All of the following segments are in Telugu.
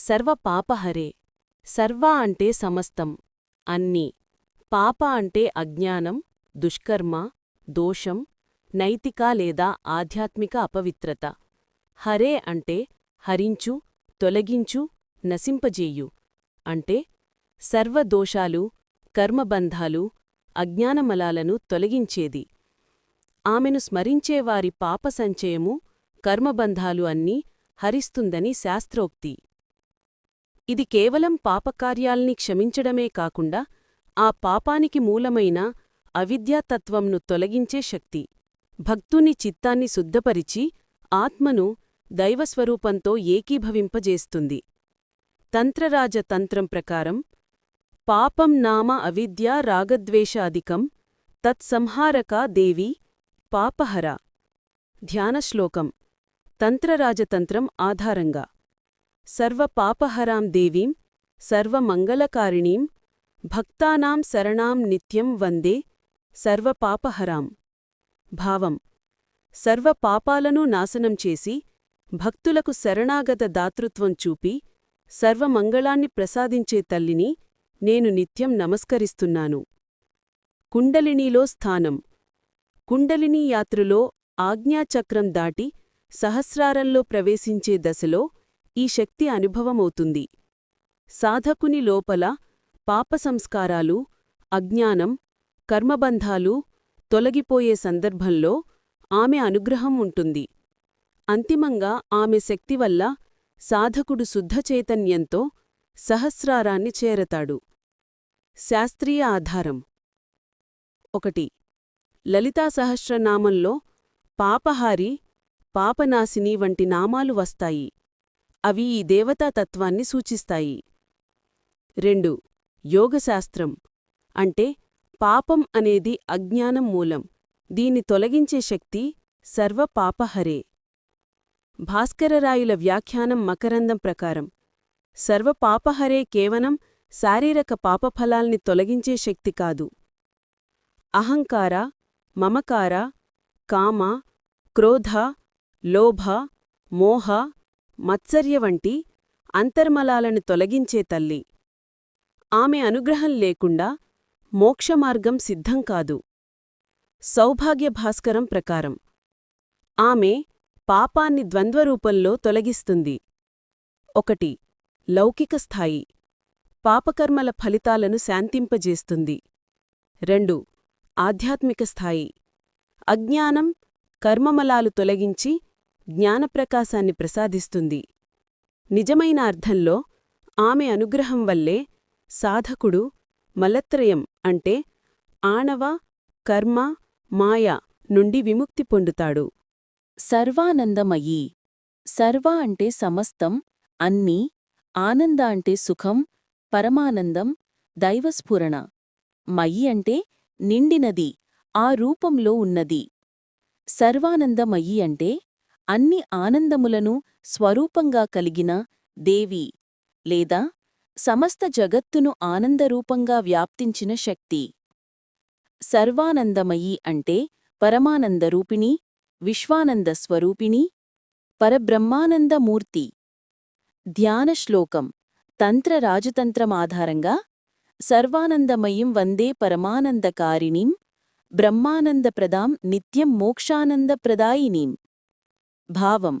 సర్వ పాపహరే సర్వ అంటే సమస్తం అన్ని. పాప అంటే అజ్ఞానం దుష్కర్మ దోషం నైతిక లేదా ఆధ్యాత్మిక అపవిత్రత. హరే అంటే హరించు తొలగించు నశింపజేయు. అంటే సర్వదోషాలు కర్మబంధాలు అజ్ఞానమలాలను తొలగించేది. ఆమెను స్మరించేవారి పాపసంచయము కర్మబంధాలు అన్నీ హరిస్తుందని శాస్త్రోక్తి. ఇది కేవలం పాపకార్యాల్ని క్షమించడమే కాకుండా ఆ పాపానికి మూలమైన అవిద్యాతత్వంను తొలగించే శక్తి. భక్తుని చిత్తాన్ని శుద్ధపరిచి ఆత్మను దైవస్వరూపంతో ఏకీభవింపజేస్తుంది. తంత్రరాజ తంత్రం ప్రకారం పాపం నామ అవిద్యా రాగద్వేషాధికం తత్సంహారకా దేవి పాపహర. ధ్యానశ్లోకం తంత్రరాజతంత్రం ఆధారంగా. సర్వపాపహరాం దేవీం సర్వమంగళకారిణీం భక్తానాం శరణాం నిత్యం వందే సర్వపాపహరాం భావం. సర్వపాపాలను నాశనం చేసి భక్తులకు శరణాగత దాతృత్వం చూపి సర్వమంగళాన్ని ప్రసాదించే తల్లిని నేను నిత్యం నమస్కరిస్తున్నాను. కుండలినీలో స్థానం. కుండలినీ యాత్రలో ఆజ్ఞాచక్రం దాటి సహస్రారంలో ప్రవేశించే దశలో ఈ శక్తి అనుభవమవుతుంది. సాధకుని లోపల పాప సంస్కారాలు అజ్ఞానం కర్మబంధాలు తొలగిపోయే సందర్భంలో ఆమె అనుగ్రహం ఉంటుంది. అంతిమంగా ఆమె శక్తి వల్ల సాధకుడు శుద్ధచైతన్యంతో సహస్రారాన్ని చేరతాడు. శాస్త్రీయ ఆధారం ఒకటి. లలితా సహస్రనామంలో పాపహారి పాపనాశిని వంటి నామాలు వస్తాయి. అవి ఈ దేవతాతత్వాన్ని సూచిస్తాయి. రెండు. యోగశాస్త్రం. అంటే పాపం అనేది అజ్ఞానం మూలం. దీని తొలగించే శక్తి సర్వ పాపహరే భాస్కరరాయుల వ్యాఖ్యానం మకరందం ప్రకారం. సర్వ పాపహరే కేవలం శారీరక పాపఫలాల్ని తొలగించే శక్తి కాదు. అహంకార మమకార కామ క్రోధ లోభ మోహ మత్సర్య వంటి అంతర్మలాలను తొలగించే తల్లి. ఆమె అనుగ్రహం లేకుండా మోక్షమార్గం సిద్ధం కాదు. సౌభాగ్య భాస్కరం ప్రకారం. ఆమె పాపాన్ని ద్వంద్వరూపంలో తొలగిస్తుంది. ఒకటి లౌకిక స్థాయి. పాపకర్మల ఫలితాలను శాంతింపజేస్తుంది. రెండు ఆధ్యాత్మిక స్థాయి. అజ్ఞానం కర్మమలాలు తొలగించి జ్ఞానప్రకాశాన్ని ప్రసాదిస్తుంది. నిజమైన అర్థంలో ఆమె అనుగ్రహం వల్లే సాధకుడు మలత్రయం అంటే ఆణవ కర్మ మాయ నుండి విముక్తి పొందుతాడు. సర్వానందమయీ సర్వ అంటే సమస్తం అన్నీ ఆనంద అంటే సుఖం పరమానందం దైవస్ఫురణ. మయి అంటే నిండినది ఆ రూపంలో ఉన్నది. సర్వానందమయ్యి అంటే అన్ని ఆనందములను స్వరూపంగా కలిగిన దేవి లేదా సమస్త జగత్తును ఆనందరూపంగా వ్యాప్తించిన శక్తి. సర్వానందమయీ అంటే పరమానందరూపిణి విశ్వానంద స్వరూపిణి పరబ్రహ్మానందమూర్తి. ధ్యానశ్లోకం తంత్ర రాజతంత్రమాధారంగా సర్వానందమయీం వందే పరమానందకారిణీం బ్రహ్మానందప్రదాం నిత్యం మోక్షానందప్రదాయినీం. భావం.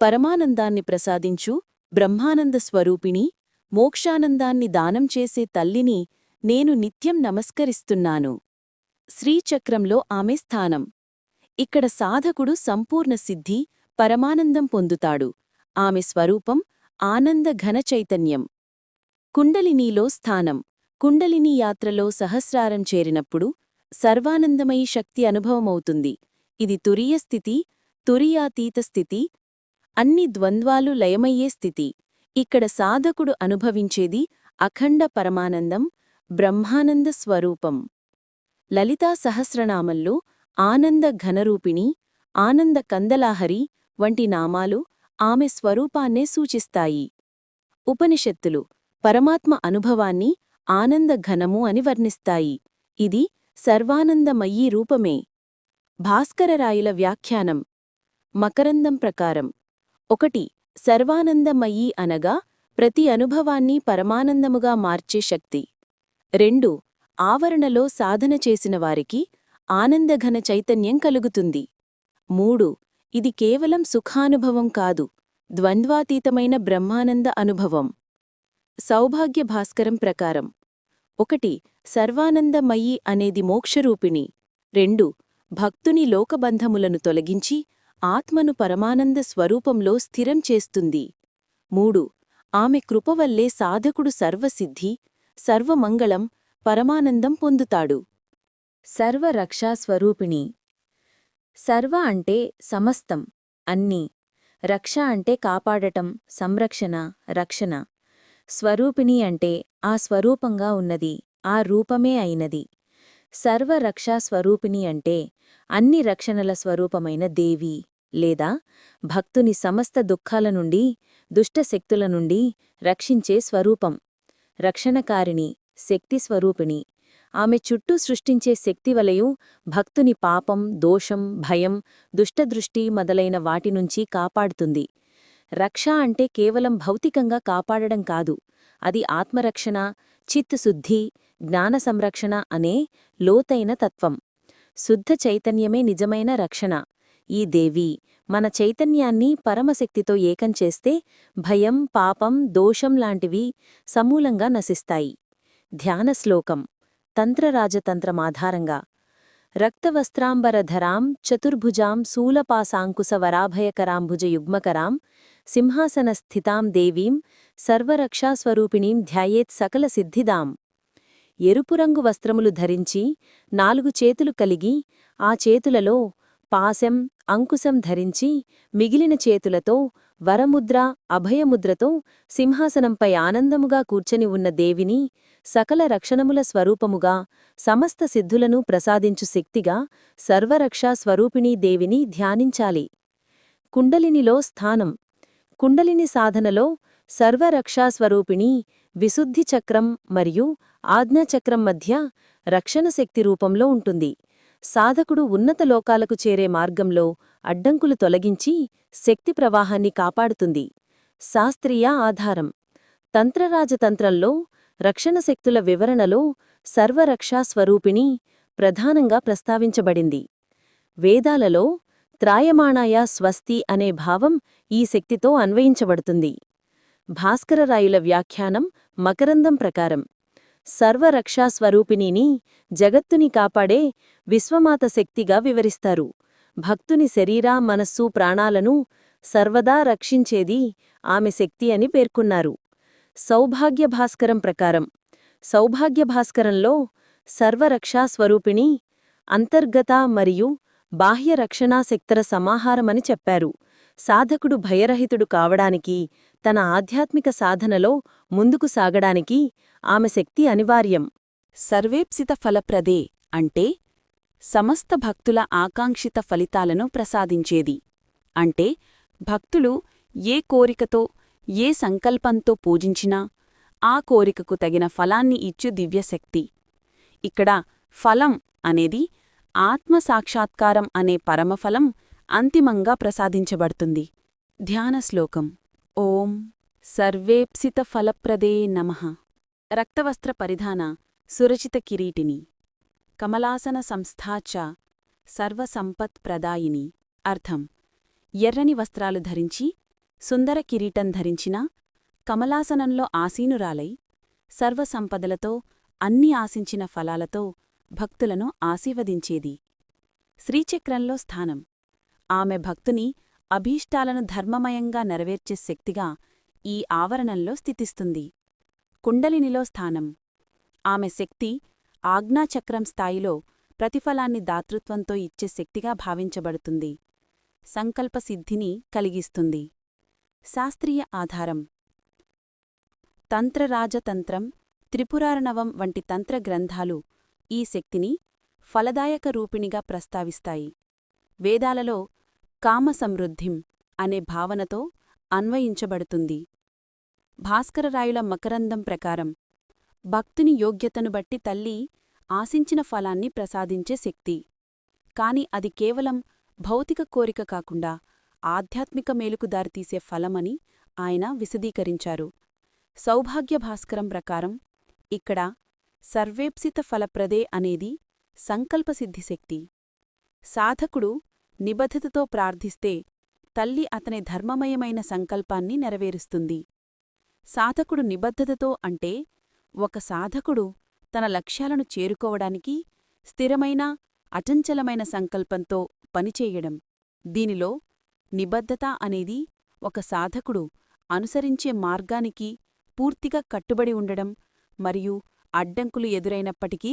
పరమానందాన్ని ప్రసాదించు బ్రహ్మానంద స్వరూపిణి మోక్షానందాన్ని దానం చేసే తల్లిని నేను నిత్యం నమస్కరిస్తున్నాను. శ్రీచక్రంలో ఆమె స్థానం. ఇక్కడ సాధకుడు సంపూర్ణ సిద్ధి పరమానందం పొందుతాడు. ఆమె స్వరూపం ఆనంద ఘన చైతన్యం. కుండలినీలో స్థానం. కుండలినీ యాత్రలో సహస్రారం చేరినప్పుడు సర్వానందమయీ శక్తి అనుభవమవుతుంది. ఇది తురియస్థితి తురియాతీత స్థితి అన్ని ద్వంద్వాలు లయమయ్యే స్థితి. ఇక్కడ సాధకుడు అనుభవించేది అఖండ పరమానందం బ్రహ్మానంద స్వరూపం. లలితా సహస్రనామంలో ఆనంద ఘనరూపిణి ఆనంద కందలాహరి వంటి నామాలు ఆమె స్వరూపాన్నే సూచిస్తాయి. ఉపనిషత్తులు పరమాత్మ అనుభవాన్ని ఆనంద ఘనము అని వర్ణిస్తాయి. ఇది సర్వానందమయీ రూపమే. భాస్కరరాయుల వ్యాఖ్యానం మకరందం ప్రకారం. ఒకటి సర్వానందమయీ అనగా ప్రతి అనుభవాన్ని పరమానందముగా మార్చే శక్తి. రెండు ఆవరణలో సాధన చేసిన వారికి ఆనందఘన చైతన్యం కలుగుతుంది. మూడు ఇది కేవలం సుఖానుభవం కాదు ద్వంద్వాతీతమైన బ్రహ్మానంద అనుభవం. సౌభాగ్య భాస్కరం ప్రకారం. ఒకటి సర్వానందమయీ అనేది మోక్షరూపిణి. రెండు భక్తుని లోకబంధములను తొలగించి ఆత్మను పరమానంద స్వరూపంలో స్థిరం చేస్తుంది. మూడు ఆమె కృపవల్లే సాధకుడు సర్వసిద్ధి సర్వమంగళం పరమానందం పొందుతాడు. సర్వరక్షాస్వరూపిణి. సర్వ అంటే సమస్తం అన్నీ. రక్ష అంటే కాపాడటం సంరక్షణ రక్షణ. స్వరూపిణి అంటే ఆ స్వరూపంగా ఉన్నది ఆ రూపమే అయినది. సర్వరక్షా స్వరూపిణి అంటే అన్ని రక్షణల స్వరూపమైన దేవి. లేదా భక్తుని సమస్త దుఃఖాల నుండి దుష్టశక్తుల నుండి రక్షించే స్వరూపం. రక్షణకారిణి శక్తి స్వరూపిణి. ఆమె చుట్టూ సృష్టించే శక్తివలయం భక్తుని పాపం దోషం భయం దుష్టదృష్టి మొదలైన వాటి నుంచి కాపాడుతుంది. రక్ష అంటే కేవలం భౌతికంగా కాపాడడం కాదు. అది ఆత్మరక్షణ చిత్తశుద్ధి జ్ఞాన సంరక్షణ అనే లోతైన తత్వం. శుద్ధ చైతన్యమే నిజమైన రక్షణ. ఈ దేవి మన చైతన్యాన్ని పరమశక్తితో ఏకం చేస్తే భయం పాపం దోషం లాంటివి సమూలంగా నశిస్తాయి. ధ్యాన శ్లోకం. తంత్రరాజతంత్రమాధారంగా రక్తవస్త్రాంబరధరాం చతుర్భుజాం శూలపాసాంకుశవరాభయకరాంభుజయుగ్మకరాం సింహాసనస్థితాం దేవీం సర్వరక్షాస్వరూపిణీం ధ్యాయేత్ సకల సిద్ధిదాం. ఎరుపురంగు వస్త్రములు ధరించి నాలుగు చేతులు కలిగి ఆ చేతులలో పాశం అంకుశం ధరించి మిగిలిన చేతులతో వరముద్ర అభయముద్రతో సింహాసనంపై ఆనందముగా కూర్చొని ఉన్న దేవిని సకల రక్షణముల స్వరూపముగా సమస్త సిద్ధులను ప్రసాదించు శక్తిగా సర్వరక్షా స్వరూపిణీ దేవిని ధ్యానించాలి. కుండలినిలో స్థానం. కుండలిని సాధనలో సర్వరక్షాస్వరూపిణి విశుద్ధి చక్రం మరియు ఆజ్ఞాచక్రం మధ్య రక్షణ శక్తి రూపంలో ఉంటుంది. సాధకుడు ఉన్నత లోకాలకు చేరే మార్గంలో అడ్డంకులు తొలగించి శక్తి ప్రవాహాన్ని కాపాడుతుంది. శాస్త్రీయ ఆధారం. తంత్రరాజతంత్రంలో రక్షణ శక్తుల వివరణలో సర్వరక్షా స్వరూపిణి ప్రధానంగా ప్రస్తావించబడింది. వేదాలలో త్రాయమాణాయ స్వస్తి అనే భావం ఈ శక్తితో అన్వయించబడుతుంది. భాస్కరరాయుల వ్యాఖ్యానం మకరందం ప్రకారం. సర్వరక్షాస్వరూపిణిని జగత్తుని కాపాడే విశ్వమాత శక్తిగా వివరిస్తారు. భక్తుని శరీర మనస్సు ప్రాణాలను సర్వదా రక్షించేది ఆమె శక్తి అని పేర్కొన్నారు. సౌభాగ్య భాస్కరం ప్రకారం సౌభాగ్య భాస్కరంలో సర్వరక్షా స్వరూపిణి అంతర్గత మరియు బాహ్య రక్షణాశక్తర సమాహారమని చెప్పారు. సాధకుడు భయరహితుడు కావడానికి తన ఆధ్యాత్మిక సాధనలో ముందుకు సాగడానికి ఆమె శక్తి అనివార్యం. సర్వేప్సిత ఫలప్రదే అంటే సమస్త భక్తుల ఆకాంక్షిత ఫలితాలను ప్రసాదించేది. అంటే భక్తులు ఏ కోరికతో ఏ సంకల్పంతో పూజించినా ఆ కోరికకు తగిన ఫలాన్ని ఇచ్చు దివ్యశక్తి. ఇక్కడ ఫలం అనేది ఆత్మసాక్షాత్కారం అనే పరమఫలం అంతిమంగా ప్రసాదించబడుతుంది. ధ్యాన శ్లోకం ఓం సర్వేప్సిత ఫలప్రదే నమః. రక్తవస్త్ర పరిధాన సురచిత కిరీటిని. కమలాసన సంస్థాచ సర్వసంపత్ ప్రదాయిని అర్థం. ఎర్రని వస్త్రాలు ధరించి సుందర కిరీటం ధరించిన కమలాసనంలో ఆసీనురాలై సర్వసంపదలతో అన్ని ఆశించిన ఫలాలతో భక్తులను ఆశీర్వదించేది. శ్రీచక్రంలో స్థానం. ఆమె భక్తుని అభీష్టాలను ధర్మమయంగా నెరవేర్చే శక్తిగా ఈ ఆవరణంలో స్థితిస్తుంది. కుండలినిలో స్థానం. ఆమె శక్తి ఆజ్ఞాచక్రం స్థాయిలో ప్రతిఫలాన్ని దాతృత్వంతో ఇచ్చే శక్తిగా భావించబడుతుంది. సంకల్పసిద్ధిని కలిగిస్తుంది. శాస్త్రీయ ఆధారం. తంత్రరాజతంత్రం త్రిపురారణవం వంటి తంత్ర గ్రంథాలు ఈ శక్తిని ఫలదాయక రూపిణిగా ప్రస్తావిస్తాయి. వేదాలలో కామసమృద్ధిం అనే భావనతో అన్వయించబడుతుంది. భాస్కరరాయుల మకరందం ప్రకారం భక్తుని యోగ్యతను బట్టి తల్లి ఆశించిన ఫలాన్ని ప్రసాదించే శక్తి. కాని అది కేవలం భౌతిక కోరిక కాకుండా ఆధ్యాత్మిక మేలుకు దారితీసే ఫలమని ఆయన విశదీకరించారు. సౌభాగ్యభాస్కరం ప్రకారం ఇక్కడ సర్వేప్సిత ఫలప్రదే అనేది సంకల్పసిద్ధిశక్తి సాధకుడు నిబద్ధతతో ప్రార్థిస్తే తల్లి అతని ధర్మమయమైన సంకల్పాన్ని నెరవేరుస్తుంది. సాధకుడు నిబద్ధతతో అంటే ఒక సాధకుడు తన లక్ష్యాలను చేరుకోవడానికి స్థిరమైన అచంచలమైన సంకల్పంతో పనిచేయడం. దీనిలో నిబద్ధత అనేది ఒక సాధకుడు అనుసరించే మార్గానికి పూర్తిగా కట్టుబడి ఉండడం మరియు అడ్డంకులు ఎదురైనప్పటికీ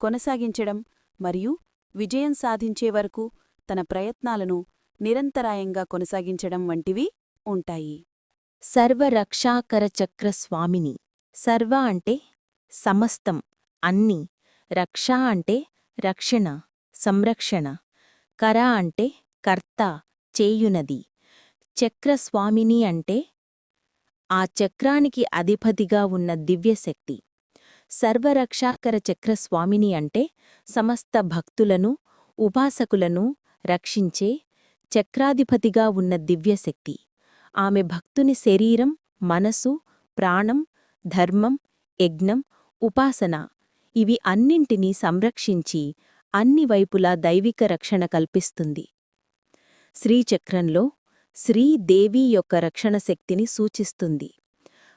కొనసాగించడం మరియు విజయం సాధించే వరకు తన ప్రయత్నాలను నిరంతరాయంగా కొనసాగించడం వంటివి ఉంటాయి. సర్వరక్షాకరచక్ర స్వామిని సర్వ అంటే సమస్తం అన్ని రక్ష అంటే రక్షణ సంరక్షణ కర అంటే కర్త చేయునది. చక్రస్వామిని అంటే ఆ చక్రానికి అధిపతిగా ఉన్న దివ్యశక్తి. సర్వరక్షాకర చక్రస్వామిని అంటే సమస్త భక్తులను ఉపాసకులను రక్షించే చక్రాధిపతిగా ఉన్న దివ్యశక్తి. ఆమె భక్తుని శరీరం మనసు ప్రాణం ధర్మం యజ్ఞం ఉపాసన ఇవి అన్నింటినీ సంరక్షించి అన్ని వైపులా దైవిక రక్షణ కల్పిస్తుంది. శ్రీచక్రంలో శ్రీదేవి యొక్క రక్షణ శక్తిని సూచిస్తుంది.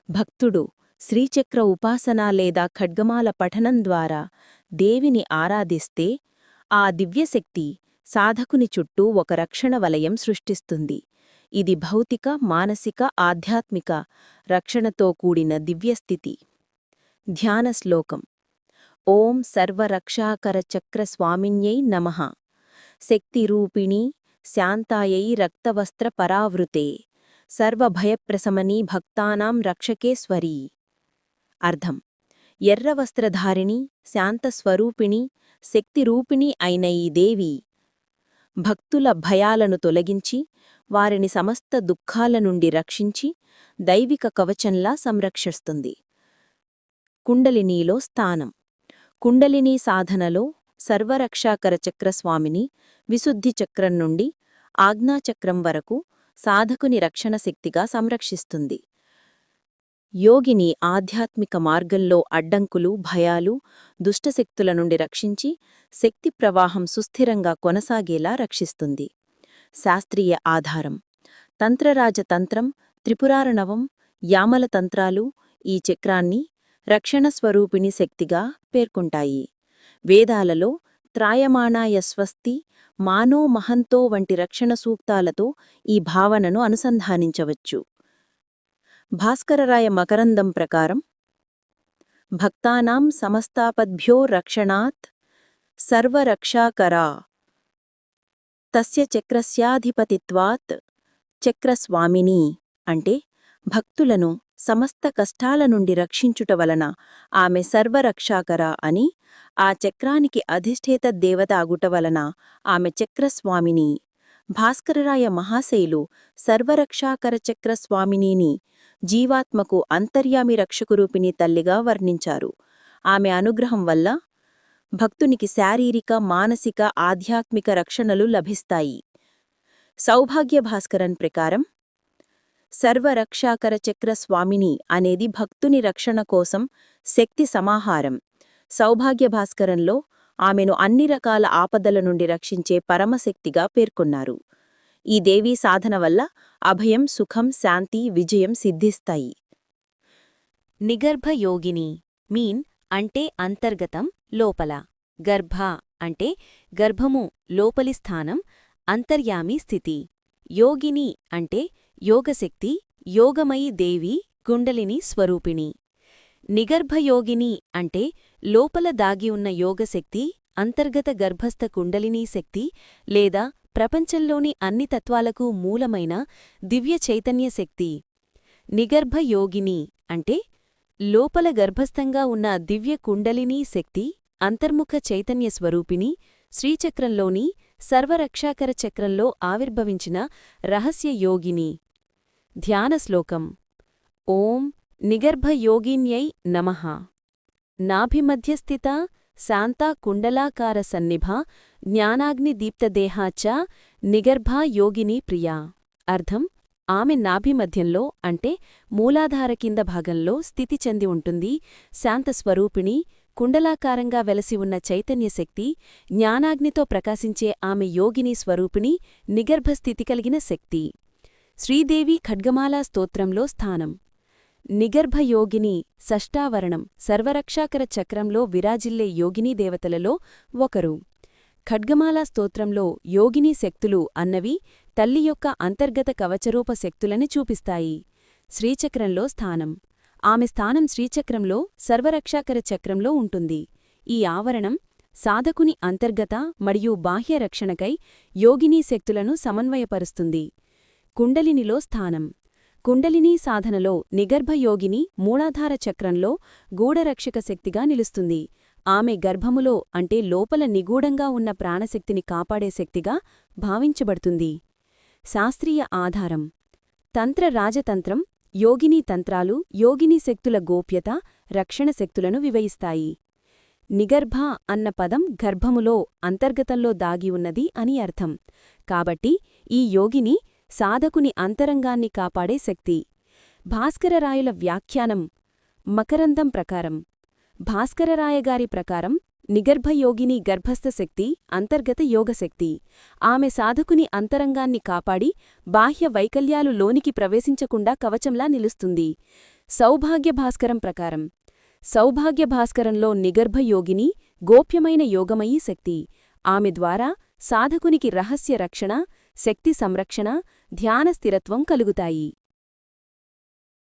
భక్తుడు శ్రీచక్ర ఉపాసన లేదా ఖడ్గమాల పఠనం ద్వారా దేవిని ఆరాధిస్తే ఆ దివ్యశక్తి సాధకుని చుట్టూ ఒక రక్షణ వలయం సృష్టిస్తుంది. ఇది భౌతిక మానసిక ఆధ్యాత్మిక రక్షణతో కూడిన దివ్యస్థితి. ధ్యాన శ్లోకం. ఓం సర్వరక్షాకరచక్రస్వామిన్యై నమ స్వామిన్యై నమః. శక్తిరూపిణీ శాంతాయై రక్తవస్త్ర పరావృతే. సర్వభయప్రశమనీ భక్తానాం రక్షకేశ్వరీ అర్థం. ఎర్రవస్త్రధారిణి శాంతస్వరూపిణి శక్తిరూపిణి అయిన ఈ దేవి భక్తుల భయాలను తొలగించి వారిని సమస్త దుఃఖాల నుండి రక్షించి దైవిక కవచంలా సంరక్షిస్తుంది. కుండలినీలో స్థానం. కుండలినీ సాధనలో సర్వరక్షాకర చక్రస్వామిని విశుద్ధి చక్రం నుండి ఆజ్ఞాచక్రం వరకు సాధకుని రక్షణ శక్తిగా సంరక్షిస్తుంది. యోగిని ఆధ్యాత్మిక మార్గంలో అడ్డంకులు భయాలు దుష్టశక్తుల నుండి రక్షించి శక్తి ప్రవాహం సుస్థిరంగా కొనసాగేలా రక్షిస్తుంది. శాస్త్రీయ ఆధారం. తంత్రరాజతంత్రం త్రిపురారణవం యామల తంత్రాలు ఈ చక్రాన్ని రక్షణ స్వరూపిణి శక్తిగా పేర్కొంటాయి. వేదాలలో త్రాయమాణాయ స్వస్తి మానో మహంతో వంటి రక్షణ సూక్తాలతో ఈ భావనను అనుసంధానించవచ్చు. భాస్కరరాయ మకరందం ప్రకారం భక్తానాం సమస్తాపద్భ్యో రక్షణాత్ సర్వరక్షాకరా తస్య చక్రస్యాధిపతిత్వాత్ చక్రస్వామిని అంటే భక్తులను సమస్త కష్టాల నుండి రక్షించుట వలన ఆమె సర్వరక్షాకర అని ఆ చక్రానికి అధిష్ఠేత దేవత అగుట వలన ఆమె చక్రస్వామిని భాస్కరరాయ మహాశైలు సర్వరక్షాకర చక్రస్వామినిని జీవాత్మకు అంతర్యామి రక్షకురూపిణి తల్లిగా వర్ణించారు. ఆమె అనుగ్రహం వల్ల భక్తునికి శారీరక మానసిక ఆధ్యాత్మిక రక్షణలు లభిస్తాయి. సౌభాగ్య భాస్కరన్ ప్రకారం సర్వరక్షాకర చక్ర స్వామిని అనేది భక్తుని రక్షణ కోసం శక్తి సమాహారం. సౌభాగ్య భాస్కరంలో ఆమెను అన్ని రకాల ఆపదల నుండి రక్షించే పరమశక్తిగా పేర్కొన్నారు. ఈ దేవీ సాధన వల్ల అభయం సుఖం శాంతి విజయం సిద్ధిస్తాయి. నిగర్భయోగిని మీన్ అంటే అంతర్గతం లోపల. గర్భ అంటే గర్భము లోపలి స్థానం అంతర్యామి స్థితి. యోగిని అంటే యోగశక్తి యోగమయి దేవి గుండలిని స్వరూపిణి. నిగర్భయోగిని అంటే లోపల దాగి ఉన్న యోగశక్తి అంతర్గత గర్భస్థ కుండలినీ శక్తి లేదా ప్రపంచంలోని అన్ని తత్వాలకు మూలమైన దివ్య చైతన్య శక్తి. నిగర్భయోగిని అంటే లోపల గర్భస్థంగా ఉన్న దివ్య కుండలినీ శక్తి అంతర్ముఖ చైతన్య స్వరూపిణి శ్రీచక్రంలోని సర్వరక్షాకర చక్రంలో ఆవిర్భవించిన రహస్య యోగిని. ధ్యాన శ్లోకం. ఓం నిగర్భయోగిన్యై నమః. నాభిమధ్యస్థిత శాంతా కుండలాకార సన్నిభ జ్ఞానాగ్నిదీప్తదేహా చ నిగర్భా యోగిని ప్రియా. అర్థం? ఆమె నాభిమధ్యంలో అంటే మూలాధార కింద భాగంలో స్థితి చెంది ఉంటుంది. శాంతస్వరూపిణి కుండలాకారంగా వెలసి ఉన్న చైతన్యశక్తి జ్ఞానాగ్నితో ప్రకాశించే ఆమె యోగిని స్వరూపిణి నిగర్భస్థితి కలిగిన శక్తి. శ్రీదేవి ఖడ్గమాలా స్తోత్రంలో స్థానం. నిగర్భయోగిని షష్టావరణం సర్వరక్షాకర చక్రంలో విరాజిల్లే యోగినీ దేవతలలో ఒకరు. ఖడ్గమాలా స్తోత్రంలో యోగినీ శక్తులు అన్నవి తల్లి యొక్క అంతర్గత కవచరూప శక్తులని చూపిస్తాయి. శ్రీచక్రంలో స్థానం. ఆమె స్థానం శ్రీచక్రంలో సర్వరక్షాకర చక్రంలో ఉంటుంది. ఈ ఆవరణం సాధకుని అంతర్గత మరియు బాహ్య రక్షణకై యోగినీ శక్తులను సమన్వయపరుస్తుంది. కుండలినిలో స్థానం. కుండలినీ సాధనలో నిగర్భయోగిని మూలాధార చక్రంలో గూఢరక్షక శక్తిగా నిలుస్తుంది. ఆమె గర్భములో అంటే లోపల నిగూఢంగా ఉన్న ప్రాణశక్తిని కాపాడే శక్తిగా భావించబడుతుంది. శాస్త్రీయ ఆధారం. తంత్ర రాజతంత్రం యోగినీ తంత్రాలు యోగినీ శక్తుల గోప్యత రక్షణ శక్తులను వివయిస్తాయి. నిగర్భ అన్న పదం గర్భములో అంతర్గతంలో దాగి ఉన్నది అని అర్థం. కాబట్టి ఈ యోగిని సాధకుని అంతరంగాన్ని కాపాడే శక్తి. భాస్కరరాయుల వ్యాఖ్యానం మకరందం ప్రకారం. భాస్కరరాయగారి ప్రకారం నిగర్భయోగిని గర్భస్థ శక్తి అంతర్గత యోగశక్తి ఆమె సాధకుని అంతరంగాన్ని కాపాడి బాహ్య వైకల్యాలు లోనికి ప్రవేశించకుండా కవచంలా నిలుస్తుంది. సౌభాగ్య భాస్కరం ప్రకారం. సౌభాగ్య భాస్కరంలో నిగర్భయోగిని గోప్యమైన యోగమయీ శక్తి. ఆమె ద్వారా సాధకునికి రహస్య రక్షణ శక్తి సంరక్షణ ధ్యాన స్థిరత్వం కలుగుతాయి.